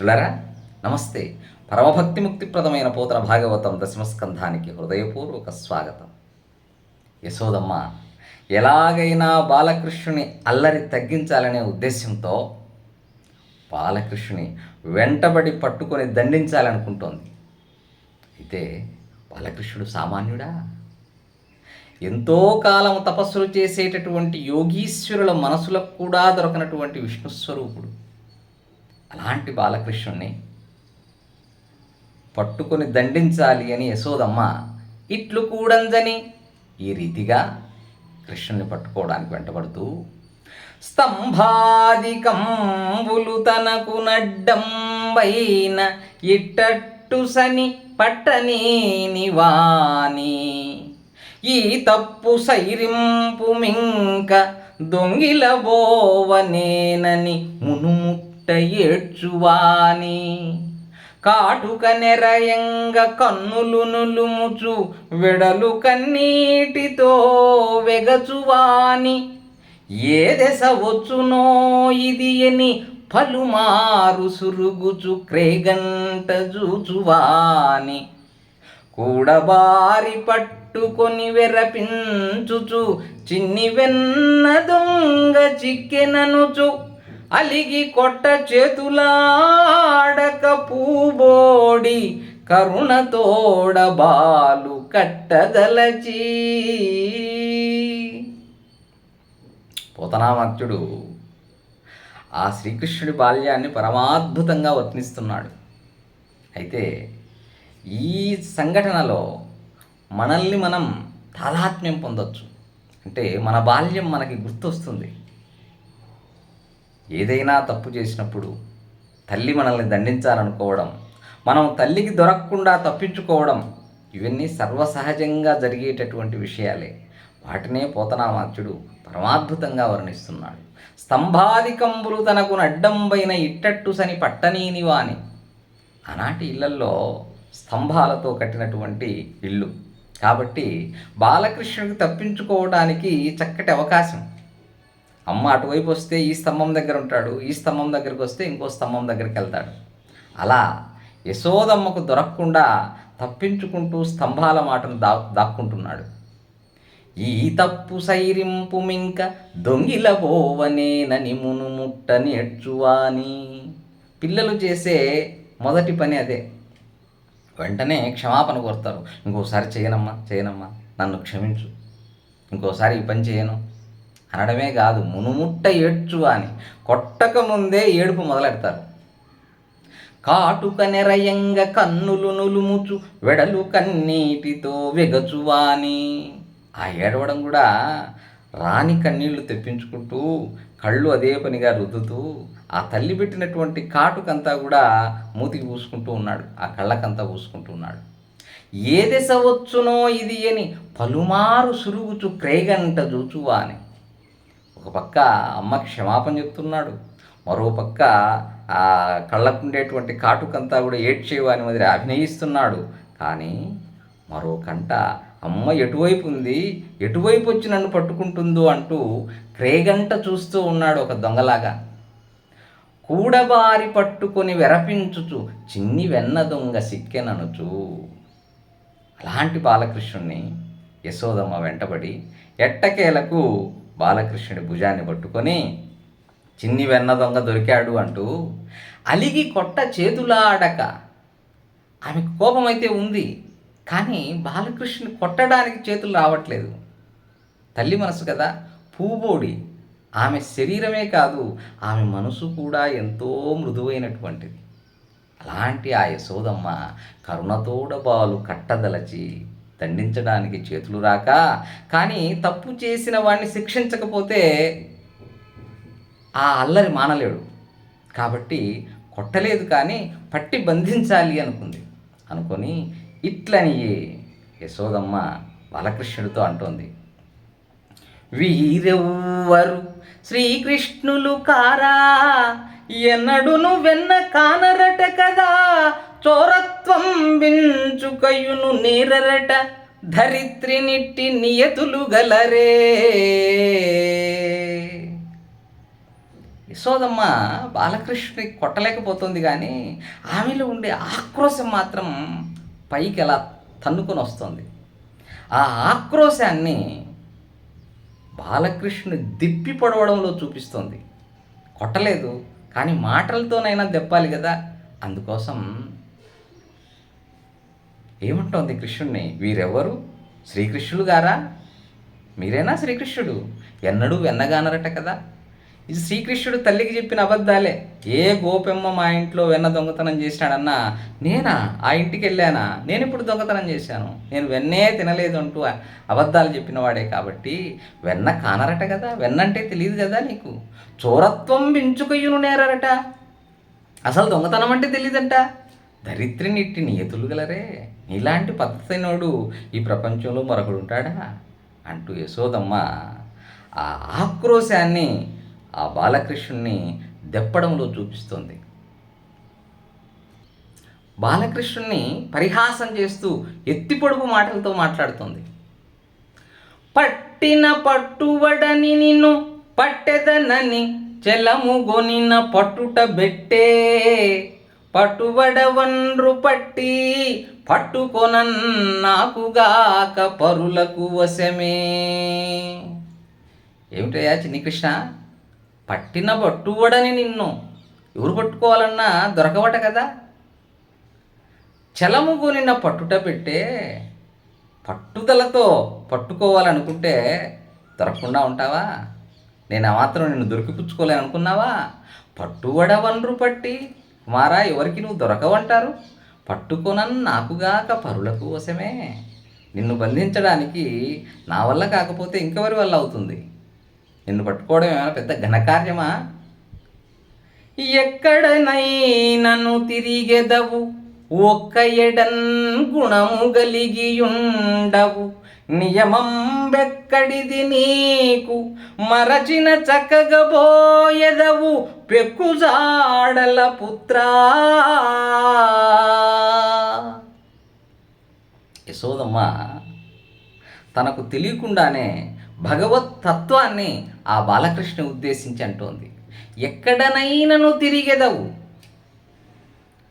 మిత్రులరా నమస్తే. పరమభక్తి ముక్తిప్రదమైన పోతన భాగవతం దశమస్కంధానికి హృదయపూర్వక స్వాగతం. యశోదమ్మ ఎలాగైనా బాలకృష్ణుని అల్లరి తగ్గించాలనే ఉద్దేశంతో బాలకృష్ణుని వెంటబడి పట్టుకొని దండించాలనుకుంటోంది. అయితే బాలకృష్ణుడు సామాన్యుడా? ఎంతో కాలం తపస్సులు చేసేటటువంటి యోగీశ్వరుల మనసులకు కూడా దొరకనటువంటి విష్ణు స్వరూపుడు అలాంటి బాలకృష్ణుణ్ణి పట్టుకొని దండించాలి అని యశోదమ్మ ఇట్లు కూడంజని ఈ రీతిగా కృష్ణుని పట్టుకోవడానికి వెంటబడుతూ స్తంభాదికంబులు తనకు నడ్డంబైన ఇట్టట్టు సని పట్టనేని వాని. ఈ తప్పు సైరింపు మింక దొంగిలబోవనేనని బోవనేనని ఏడ్చువాని కాటుక నెరయంగ కన్నులు నులుముచు వెడలు కన్నీటితో వెగచువాని. ఏ దశ వచ్చునో ఇది అని పలుమారు సురుగుచు క్రేగంట జూచువాని. కూడబారి పట్టుకొని వెరపించుచు చిన్ని వెన్న దొంగ చిక్కెననుచు అలిగి కొట్ట చేతులాడక పూబోడి కరుణతోడ బాలు కట్టదలచి. పోతనామత్యుడు ఆ శ్రీకృష్ణుడి బాల్యాన్ని పరమాద్భుతంగా వర్ణిస్తున్నాడు అయితే ఈ సంఘటనలో మనల్ని మనం తాదాత్మ్యం పొందొచ్చు. అంటే మన బాల్యం మనకి గుర్తొస్తుంది. ఏదైనా తప్పు చేసినప్పుడు తల్లి మనల్ని దండించాలనుకోవడం మనం తల్లికి దొరకకుండా తప్పించుకోవడం ఇవన్నీ సర్వసహజంగా జరిగేటటువంటి విషయాలే. వాటినే పోతనామాత్యుడు పరమాద్భుతంగా వర్ణిస్తున్నాడు. స్తంభాధికంబులు తనకు నడ్డంబైన ఇట్టట్టు సని పట్టనీని వాని. ఆనాటి ఇళ్ళల్లో స్తంభాలతో కట్టినటువంటి ఇల్లు. కాబట్టి బాలకృష్ణుడికి తప్పించుకోవడానికి చక్కటి అవకాశం. అమ్మ అటువైపు వస్తే ఈ స్తంభం దగ్గర ఉంటాడు ఈ స్తంభం దగ్గరికి వస్తే ఇంకో స్తంభం దగ్గరికి వెళ్తాడు. అలా యశోదమ్మకు దొరకకుండా తప్పించుకుంటూ స్తంభాల మాటను దా దాక్కుంటున్నాడు. ఈ తప్పు సైరింపు మింక దొంగిల బోవనేనని మునుముట్ట నేర్చువాని పిల్లలు చేసే మొదటి పని అదే. వెంటనే క్షమాపణ కోరుతారు. ఇంకోసారి చేయనమ్మా చేయనమ్మా నన్ను క్షమించు. ఇంకోసారి ఈ పని చేయను. అనడమే కాదు మునుముట్ట ఏడ్చు అని. కొట్టక ముందే ఏడుపు మొదలెడతారు. కాటుక నెరయంగ కన్నులు నులుముచు వెడలు కన్నీటితో వెగచువాని ఆ ఏడవడం కూడా రాణి కన్నీళ్ళు తెప్పించుకుంటూ కళ్ళు అదే పనిగా రుద్దుతూ ఆ తల్లి పెట్టినటువంటి కాటుకంతా కూడా మూతికి పూసుకుంటూ ఉన్నాడు. ఆ కళ్ళకంతా పూసుకుంటూ ఉన్నాడు. ఏ దశ వచ్చునో ఇది అని పలుమారు సురుగుచు క్రేగంట చూచువా అని ఒక పక్క అమ్మ క్షమాపణ చెప్తున్నాడు. మరో పక్క ఆ కళ్ళకుండేటువంటి కాటుకంతా కూడా ఏడ్చేవాని మధ్య అభినయిస్తున్నాడు. కానీ మరో కంట అమ్మ ఎటువైపు ఉంది? ఎటువైపు వచ్చి నన్ను పట్టుకుంటుందో అంటూ క్రేగంట చూస్తూ ఉన్నాడు ఒక దొంగలాగా. కూడబారి పట్టుకొని వెరపించుచు చిన్ని వెన్న దొంగ సిక్కెననుచు. అలాంటి బాలకృష్ణుణ్ణి యశోదమ్మ వెంటబడి ఎట్టకేలకు బాలకృష్ణుడి భుజాన్ని పట్టుకొని చిన్ని వెన్న దొంగ దొరికాడు అంటూ అలిగి కొట్ట చేతులాడక ఆమె కోపం అయితే ఉంది కానీ బాలకృష్ణుని కొట్టడానికి చేతులు రావట్లేదు. తల్లి మనసు కదా పూబోడి ఆమె శరీరమే కాదు ఆమె మనసు కూడా ఎంతో మృదువైనటువంటిది. అలాంటి ఆ యశోదమ్మ కరుణతోడ బాలు కట్టదలచి దండించడానికి చేతులు రాక కానీ తప్పు చేసిన వాడిని శిక్షించకపోతే ఆ అల్లరి మానలేడు. కాబట్టి కొట్టలేదు కానీ పట్టి బంధించాలి అనుకుంది. అనుకొని ఇట్లని యశోదమ్మ బాలకృష్ణుడితో అంటోంది. వీరెవ్వరు శ్రీకృష్ణులు కారా? ఎన్నడును వెన్న కానరట కదా? చోరత్వం బించుకయును నేరరట ధరిత్రినిట్టి నియతులు గలరే. యశోదమ్మ బాలకృష్ణుని కొట్టలేకపోతుంది కానీ ఆమెలో ఉండే ఆక్రోశం మాత్రం పైకి ఎలా తన్నుకొని వస్తుంది ఆ ఆక్రోశాన్ని బాలకృష్ణుని దిప్పి పొడవడంలో చూపిస్తుంది. కొట్టలేదు కానీ మాటలతోనైనా దెప్పాలి కదా. అందుకోసం ఏమంటోంది కృష్ణుణ్ణి? వీరెవరు? శ్రీకృష్ణుడు గారా? మీరేనా శ్రీకృష్ణుడు? ఎన్నడూ వెన్నగానరట కదా. ఇది శ్రీకృష్ణుడు తల్లికి చెప్పిన అబద్ధాలే. ఏ గోపెమ్మ మా ఇంట్లో వెన్న దొంగతనం చేసినాడన్నా నేనా? ఆ ఇంటికి వెళ్ళానా? నేను ఇప్పుడు దొంగతనం చేశాను. నేను వెన్నే తినలేదు అంటూ అబద్ధాలు చెప్పినవాడే కాబట్టి వెన్న కానరట కదా. వెన్నంటే తెలియదు కదా నీకు. చోరత్వం పెంచుకయ్యును నేరరట. అసలు దొంగతనం అంటే తెలియదంట దరిద్రినిట్టి నియతులు గలరే. నీలాంటి పద్ధతినోడు ఈ ప్రపంచంలో మరొకడు ఉంటాడా అంటూ యశోదమ్మ ఆ ఆక్రోశాన్ని ఆ బాలకృష్ణుణ్ణి దెప్పడంలో చూపిస్తుంది. బాలకృష్ణుణ్ణి పరిహాసం చేస్తూ ఎత్తి పొడుపు మాటలతో మాట్లాడుతోంది. పట్టిన పట్టుబడని నిన్ను పట్టెదనని చెలము గొనిన పట్టుట బెట్టే. పట్టుబడవన్రు పట్టి పట్టుకొనన్నాకుగాక పరులకు వశమే. ఏమిటయ్యా చిన్నికృష్ణ? పట్టిన పట్టుబడని నిన్ను ఎవరు పట్టుకోవాలన్నా దొరకవట కదా? చలము కొనిన పట్టుట పెట్టే పట్టుదలతో పట్టుకోవాలనుకుంటే దొరకకుండా ఉంటావా? నేను ఆ మాత్రం నిన్ను దొరికిపుచ్చుకోలే అనుకున్నావా పట్టుబడవన్రు పట్టి కుమారా ఎవరికి నువ్వు దొరకవంటారు? పట్టుకొనన్ నాకుగాక పరులకు వశమే. నిన్ను బంధించడానికి నా వల్ల కాకపోతే ఇంకెవరి వల్ల అవుతుంది? నిన్ను పట్టుకోవడం ఏమైనా పెద్ద ఘనకార్యమా? ఎక్కడనైనను తిరిగెదవు ఒక్క ఎడన్ గుణము గలిగియుండవు. నియమం బెక్కడిది నీకు? మరచిన చక్కగబోయెదవు పెక్కుజాడల పుత్రా. యశోదమ్మ తనకు తెలియకుండానే భగవత్ తత్వాన్ని ఆ బాలకృష్ణ ఉద్దేశించి అంటోంది. ఎక్కడనైనను తిరిగెదవు.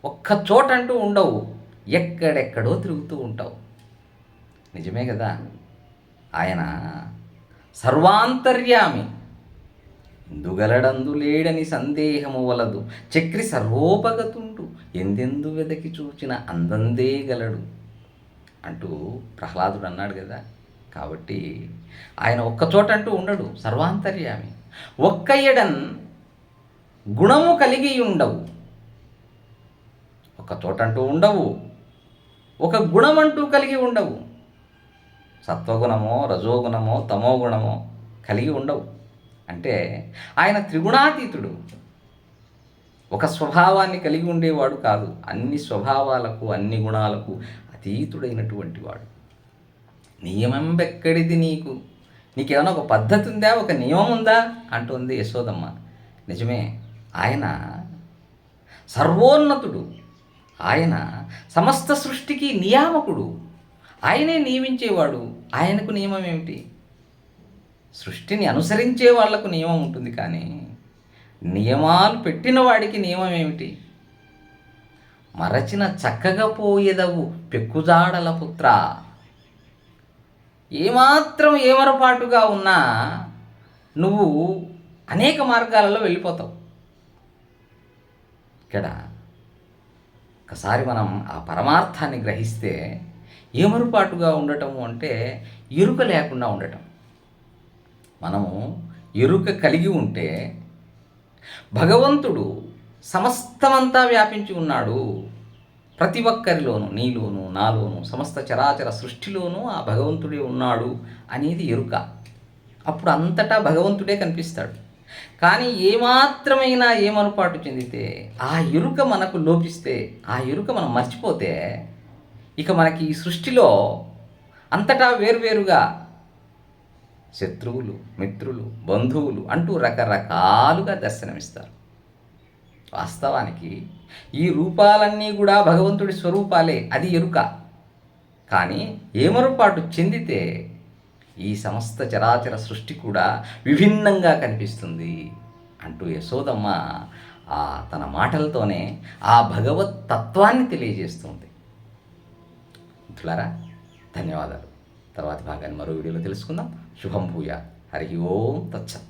ఒక్క చోట అంటూ ఉండవు. ఎక్కడెక్కడో తిరుగుతూ ఉంటావు. నిజమే కదా? ఆయన సర్వాంతర్యామి. ఇందుగలడందు లేడని సందేహము వలదు. చక్రి సర్వోపగతుండు. ఎందెందు వెదకి చూచిన అందందే గలడు. అంటూ ప్రహ్లాదుడు అన్నాడు కదా? కాబట్టి ఆయన ఒక్కచోట అంటూ ఉండడు. సర్వాంతర్యామి. ఒక్క ఎడన్ గుణము కలిగి ఉండవు. ఒక చోట అంటూ ఉండవు. ఒక గుణం అంటూ కలిగి ఉండవు. సత్వగుణమో రజోగుణమో తమో గుణమో కలిగి ఉండవు. అంటే ఆయన త్రిగుణాతీతుడు. ఒక స్వభావాన్ని కలిగి ఉండేవాడు కాదు. అన్ని స్వభావాలకు అన్ని గుణాలకు అతీతుడైనటువంటి వాడు. నియమం బెక్కడిది నీకు? నీకేమైనా ఒక పద్ధతి ఉందా ఒక నియమం ఉందా అంటుంది యశోదమ్మ. నిజమే ఆయన సర్వోన్నతుడు. ఆయన సమస్త సృష్టికి నియామకుడు. ఆయనే నియమించేవాడు. ఆయనకు నియమం ఏమిటి? సృష్టిని అనుసరించే వాళ్ళకు నియమం ఉంటుంది కానీ నియమాలు పెట్టిన వాడికి నియమం ఏమిటి? మరచిన చక్కగా పోయేదవు పెక్కుజాడల పుత్ర. ఏమాత్రం ఏమరపాటుగా ఉన్నా నువ్వు అనేక మార్గాలలో వెళ్ళిపోతావు. ఇక్కడ ఒకసారి మనం ఆ పరమార్థాన్ని గ్రహిస్తే ఏమరుపాటుగా ఉండటం అంటే ఎరుక లేకుండా ఉండటం. మనము ఎరుక కలిగి ఉంటే భగవంతుడు సమస్తమంతా వ్యాపించి ఉన్నాడు. ప్రతి ఒక్కరిలోను నీలోను నాలోను సమస్త చరాచర సృష్టిలోనూ ఆ భగవంతుడే ఉన్నాడు అనేది ఎరుక. అప్పుడు అంతటా భగవంతుడే కనిపిస్తాడు. కానీ ఏమాత్రమైనా ఏమనుపాటు చెందితే ఆ ఎరుక మనకు లోపిస్తే ఆ ఎరుక మనం మర్చిపోతే ఇక మనకి ఈ సృష్టిలో అంతటా వేరువేరుగా శత్రువులు మిత్రులు బంధువులు అంటూ రకరకాలుగా దర్శనమిస్తారు. వాస్తవానికి ఈ రూపాలన్నీ కూడా భగవంతుడి స్వరూపాలే అది ఎరుక. కానీ ఏమరుపాటు చెందితే ఈ సమస్త చరాచర సృష్టి కూడా విభిన్నంగా కనిపిస్తుంది అంటూ యశోదమ్మ ఆ తన మాటలతోనే ఆ భగవత్ తత్వాన్ని తెలియజేస్తుంది. మిత్రులారా ధన్యవాదాలు. తర్వాత భాగాన్ని మరో వీడియోలో తెలుసుకుందాం. శుభం భూయ. హరి ఓం తచ్చత్